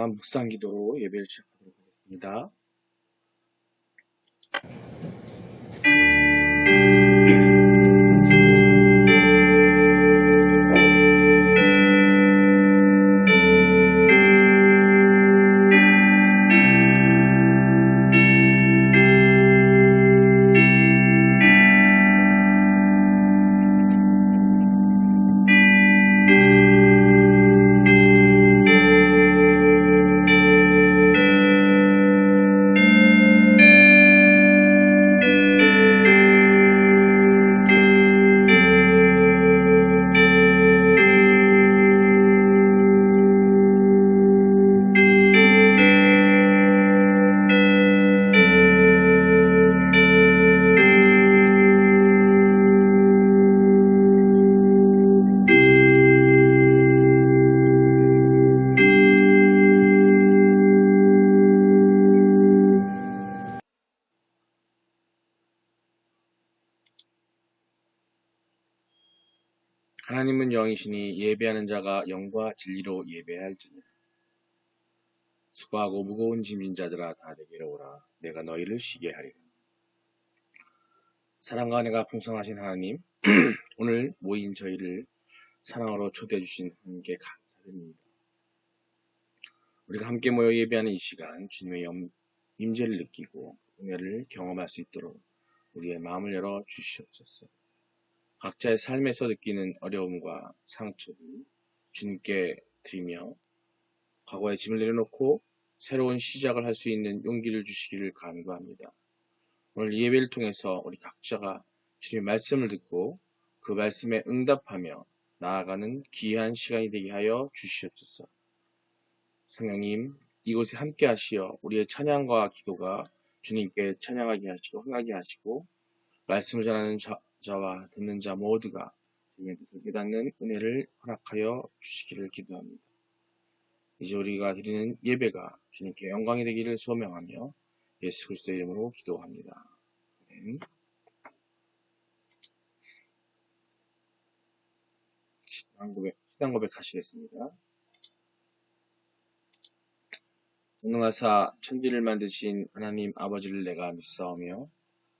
이 시간 묵상 기도로 예배를 시작하도록 하겠습니다. 하나님은 영이시니 예배하는 자가 영과 진리로 예배할지니 수고하고 무거운 짐진 자들아 다 내게로 오라. 내가 너희를 쉬게 하리라. 사랑과 내가 풍성하신 하나님 오늘 모인 저희를 사랑으로 초대해 주신 하나님께 감사드립니다. 우리가 함께 모여 예배하는 이 시간 주님의 영- 임재를 느끼고 은혜를 경험할 수 있도록 우리의 마음을 열어 주시옵소서 각자의 삶에서 느끼는 어려움과 상처를 주님께 드리며 과거의 짐을 내려놓고 새로운 시작을 할 수 있는 용기를 주시기를 간구합니다. 오늘 이 예배를 통해서 우리 각자가 주님의 말씀을 듣고 그 말씀에 응답하며 나아가는 귀한 시간이 되게 하여 주시옵소서. 성령님, 이곳에 함께 하시어 우리의 찬양과 기도가 주님께 찬양하게 하시고 흥하게 하시고 말씀을 전하는 자, 자와 듣는 자 모두가 주님의 뜻을 깨닫는 은혜를 허락하여 주시기를 기도합니다. 이제 우리가 드리는 예배가 주님께 영광이 되기를 소명하며 예수 그리스도의 이름으로 기도합니다. 신앙 고백, 신앙 고백 하시겠습니다. 전능하사 천지를 만드신 하나님 아버지를 내가 믿사오며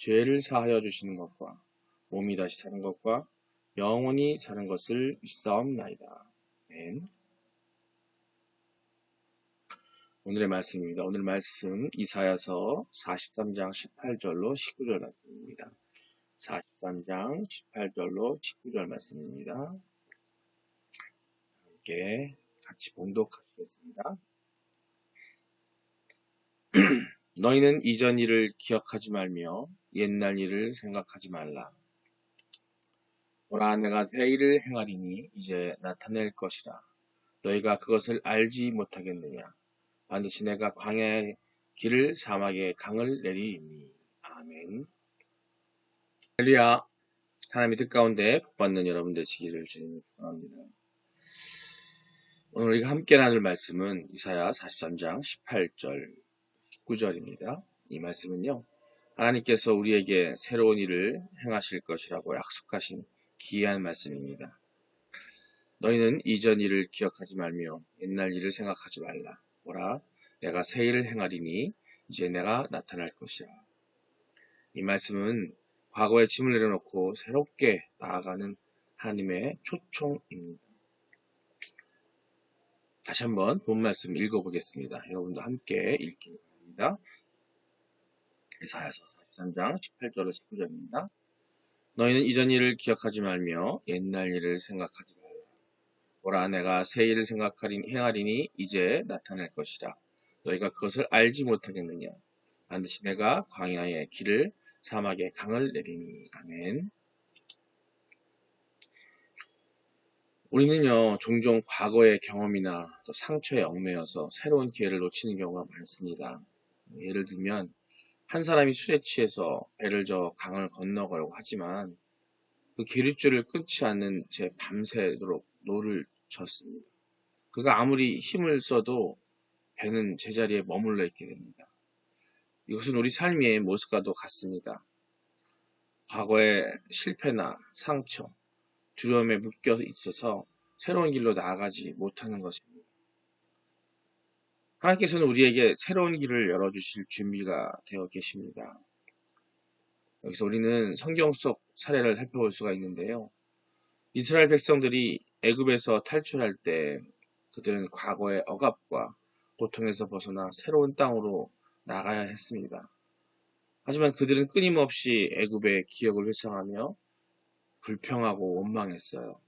죄를 사하여 주시는 것과 몸이 다시 사는 것과 영원히 사는 것을 믿사옵나이다. 아멘. 오늘의 말씀입니다. 오늘 말씀 이사야서 43장 18절로 19절 말씀입니다. 43장 18절로 19절 말씀입니다. 함께 같이 봉독하시겠습니다. 너희는 이전 일을 기억하지 말며 옛날 일을 생각하지 말라. 오라 내가 새 일을 행하리니 이제 나타낼 것이라. 너희가 그것을 알지 못하겠느냐. 반드시 내가 광야의 길을 사막에 강을 내리니. 아멘. 할렐루야. 하나님의 뜻 가운데 복받는 여러분 되시기를 주님 축원합니다. 오늘 우리가 함께 나눌 말씀은 이사야 43장 18절 19절입니다. 이 말씀은요. 하나님께서 우리에게 새로운 일을 행하실 것이라고 약속하신 기이한 말씀입니다. 너희는 이전 일을 기억하지 말며 옛날 일을 생각하지 말라. 보라, 내가 새 일을 행하리니 이제 내가 나타날 것이라. 이 말씀은 과거의 짐을 내려놓고 새롭게 나아가는 하나님의 초청입니다. 다시 한번 본 말씀 읽어보겠습니다. 여러분도 함께 읽기 바랍니다. 이사야서 43장 18절로 19절입니다. 너희는 이전 일을 기억하지 말며 옛날 일을 생각하지 말라. 보라 내가 새 일을 생각하리니 행하리니 이제 나타날 것이라. 너희가 그것을 알지 못하겠느냐. 반드시 내가 광야의 길을 사막에 강을 내리니. 아멘. 우리는요, 종종 과거의 경험이나 또 상처에 얽매여서 새로운 기회를 놓치는 경우가 많습니다. 예를 들면, 한 사람이 술에 취해서 배를 저 강을 건너가려고 하지만, 그 계류줄을 끊지 않는 채 밤새도록 노를 졌습니다. 그가 아무리 힘을 써도 배는 제자리에 머물러 있게 됩니다. 이것은 우리 삶의 모습과도 같습니다. 과거의 실패나 상처, 두려움에 묶여 있어서 새로운 길로 나아가지 못하는 것입니다. 하나님께서는 우리에게 새로운 길을 열어주실 준비가 되어 계십니다. 여기서 우리는 성경 속 사례를 살펴볼 수가 있는데요. 이스라엘 백성들이 애굽에서 탈출할 때 그들은 과거의 억압과 고통에서 벗어나 새로운 땅으로 나가야 했습니다. 하지만 그들은 끊임없이 애굽의 기억을 회상하며 불평하고 원망했어요.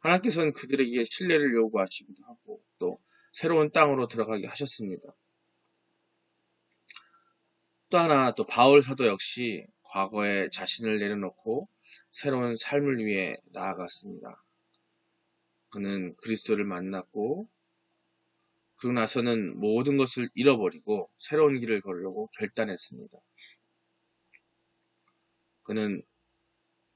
하나님께서는 그들에게 신뢰를 요구하시기도 하고 또 새로운 땅으로 들어가게 하셨습니다. 또 하나 또 바울 사도 역시 과거에 자신을 내려놓고 새로운 삶을 위해 나아갔습니다. 그는 그리스도를 만났고 그러고 나서는 모든 것을 잃어버리고 새로운 길을 걸으려고 결단했습니다. 그는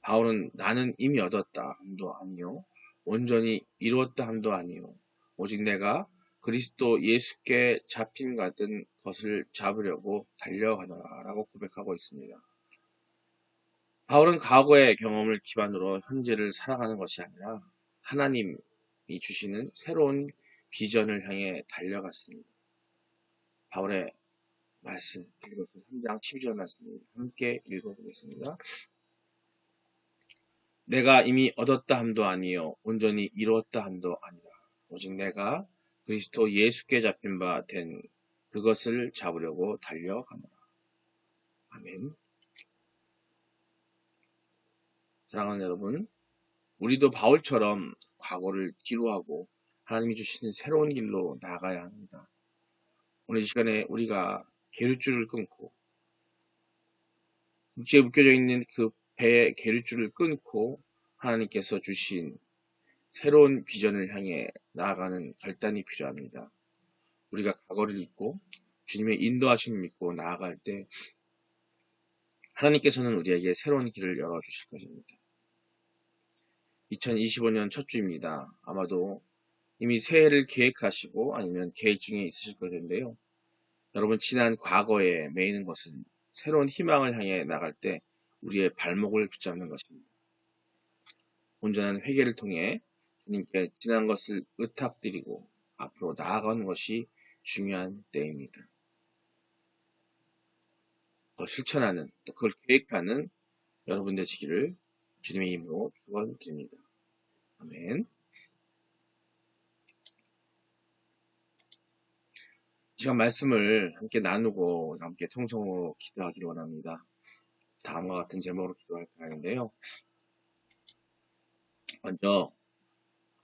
바울은 나는 이미 얻었다 함도 아니요 온전히 이루었다 함도 아니요 오직 내가 그리스도 예수께 잡힌 같은 것을 잡으려고 달려가노라라고 고백하고 있습니다. 바울은 과거의 경험을 기반으로 현재를 살아가는 것이 아니라 하나님이 주시는 새로운 비전을 향해 달려갔습니다. 바울의 말씀, 빌리포스 3장 12절 말씀을 함께 읽어보겠습니다. 내가 이미 얻었다 함도 아니요 온전히 이루었다 함도 아니라 오직 내가 그리스도 예수께 잡힌 바 된 그것을 잡으려고 달려가노라. 아멘. 사랑하는 여러분, 우리도 바울처럼 과거를 뒤로하고 하나님이 주시는 새로운 길로 나가야 합니다. 오늘 이 시간에 우리가 계류줄을 끊고 육지에 묶여져 있는 그 배의 계류줄을 끊고 하나님께서 주신 새로운 비전을 향해 나아가는 결단이 필요합니다. 우리가 과거를 잊고 주님의 인도하심을 믿고 나아갈 때 하나님께서는 우리에게 새로운 길을 열어주실 것입니다. 2025년 첫 주입니다. 아마도 이미 새해를 계획하시고 아니면 계획 중에 있으실 것인데요. 여러분 지난 과거에 매이는 것은 새로운 희망을 향해 나갈 때 우리의 발목을 붙잡는 것입니다. 온전한 회개를 통해 주님께 지난 것을 의탁드리고 앞으로 나아가는 것이 중요한 때입니다. 더 실천하는 또 그걸 계획하는 여러분 되시기를 주님의 이름으로 축원드립니다. 아멘. 이 시간 말씀을 함께 나누고 함께 통성으로 기도하기를 원합니다. 다음과 같은 제목으로 기도할 하는데요. 먼저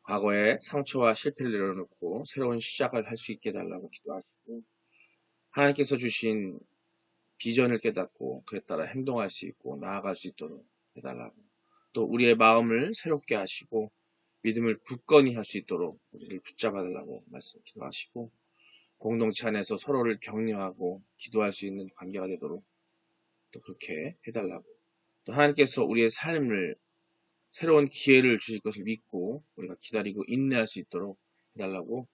과거의 상처와 실패를 내려놓고 새로운 시작을 할 수 있게 달라고 기도하시고 하나님께서 주신 비전을 깨닫고 그에 따라 행동할 수 있고 나아갈 수 있도록 해달라고. 또 우리의 마음을 새롭게 하시고 믿음을 굳건히 할 수 있도록 우리를 붙잡아 달라고 말씀 기도하시고 공동체 안에서 서로를 격려하고 기도할 수 있는 관계가 되도록 또 그렇게 해달라고. 또 하나님께서 우리의 삶을 새로운 기회를 주실 것을 믿고 우리가 기다리고 인내할 수 있도록 해달라고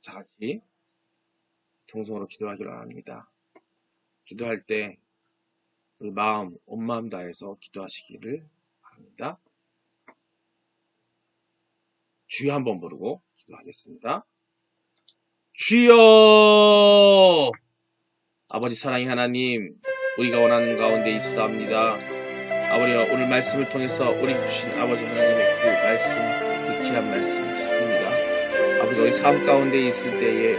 자 같이 동성으로 기도하기를 합니다. 기도할 때 우리 마음, 온 마음 다해서 기도하시기를 바랍니다. 주여 한번 부르고 기도하겠습니다. 주여! 아버지 사랑의 하나님, 우리가 원하는 가운데 있사옵니다. 아버지여 오늘 말씀을 통해서 우리 주신 아버지 하나님의 그 말씀, 그 귀한 말씀 듣습니다. 아버지 우리 삶 가운데 있을 때에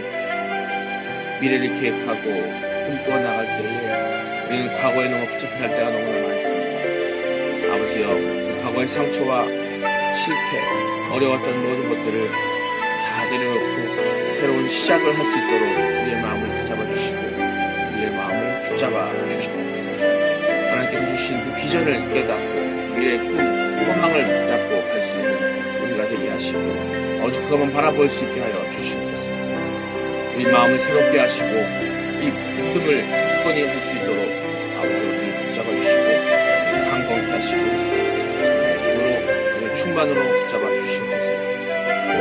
미래를 계획하고 꿈꿔 나갈 때에 우리는 과거에 너무 귀접할 때가 너무나 많습니다. 아버지여 그 과거의 상처와 실패, 어려웠던 모든 것들을 다 내려놓고 새로운 시작을 할 수 있도록 우리의 마음을 다잡아 주시고 우리의 마음을 붙잡아 주시옵 하나님께서 주신 그 비전을 깨닫고 미래의 꿈, 소망을 잡고 갈 수 있는 우리가 되게 하시고 오직 그것만 바라볼 수 있게 하여 주시옵소서. 우리 마음을 새롭게 하시고 이 믿음을 굳건히 할 수 있도록 아버지 우리를 붙잡아 주시고 강건케 하시고 힘으로 충만으로 붙잡아 주시옵소서.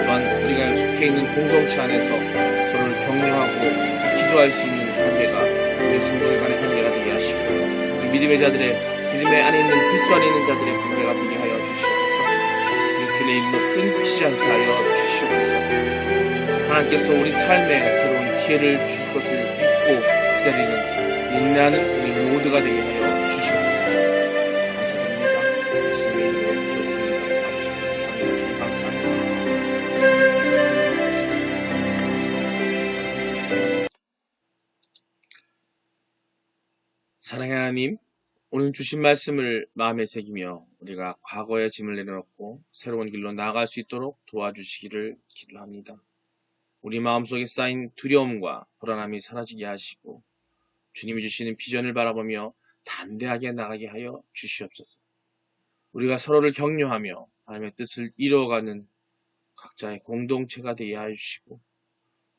또한 우리가 속해 있는 공동체 안에서 서로를 격려하고 기도할 수 있는 관계가 우리 성도의 간의 관계가 되게 하시고 우리 믿음의 자들의 믿음의 안에 있는 필수 안에 있는 자들의 관계가 되게 하여 주시옵소서. 일주일의 일로 끊기지 않게 하여 주시옵소서. 하나님께서 우리 삶에 새로운 기회를 주실 것을 믿고 기다리는 인내하는 우리 모두가 되게 하여 사랑하는 하나님, 오늘 주신 말씀을 마음에 새기며 우리가 과거의 짐을 내려놓고 새로운 길로 나아갈 수 있도록 도와주시기를 기도합니다. 우리 마음속에 쌓인 두려움과 불안함이 사라지게 하시고 주님이 주시는 비전을 바라보며 담대하게 나가게 하여 주시옵소서. 우리가 서로를 격려하며 하나님의 뜻을 이루어가는 각자의 공동체가 되게 하여 주시고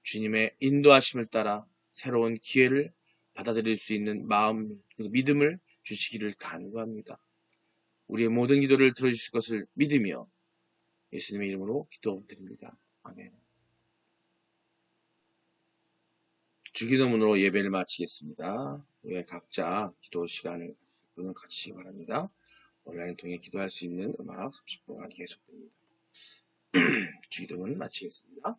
주님의 인도하심을 따라 새로운 기회를 받아들일 수 있는 마음, 그 믿음을 주시기를 간구합니다. 우리의 모든 기도를 들어주실 것을 믿으며 예수님의 이름으로 기도드립니다. 아멘. 주기도문으로 예배를 마치겠습니다. 왜 각자 기도 시간을 분을 가지시기 바랍니다. 온라인 통해 기도할 수 있는 음악 30분간 계속됩니다. 주기도문 마치겠습니다.